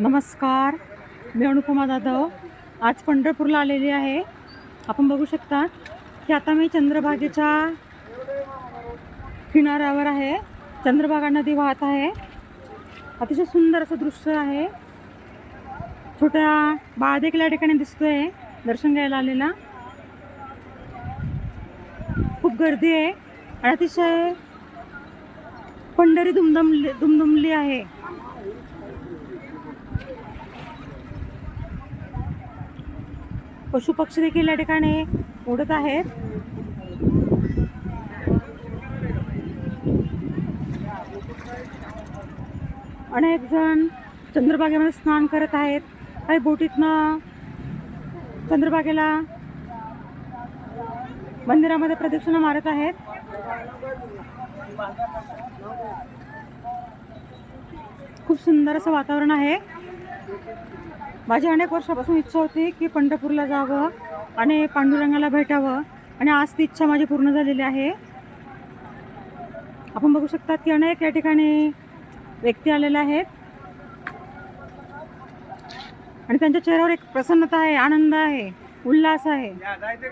नमस्कार. मी अनुपमा जाधव. आज पंढरपूरला आलेली आहे. आपण बघू शकता की आता मी चंद्रभागेच्या किनाऱ्यावर आहे. चंद्रभागा नदी वाहत आहे. अतिशय सुंदर असं दृश्य आहे. छोट्या बाळ देखील या ठिकाणी दिसतोय दर्शन घ्यायला आलेला. खूप गर्दी आहे आणि अतिशय पंढरी दुमदमली दुमदुमली आहे. पशुपक्षी देखील या ठिकाणी उडत आहेत. अनेक जण चंद्रभागेमध्ये स्नान करत आहेत. काही बोटीतनं चंद्रभागेला मंदिरामध्ये प्रदक्षिणा मारत आहेत. खूप सुंदर असं वातावरण आहे. माझी अनेक वर्षापासून इच्छा होती की पंढरपूरला जावं आणि पांडुरंगाला भेटावं. आणि आज ती इच्छा माझी पूर्ण झालेली आहे. आपण बघू शकता की अनेक या ठिकाणी व्यक्ती आलेल्या आहेत. आणि त्यांच्या चेहऱ्यावर एक प्रसन्नता आहे आनंद आहे उल्हास आहे. जायचं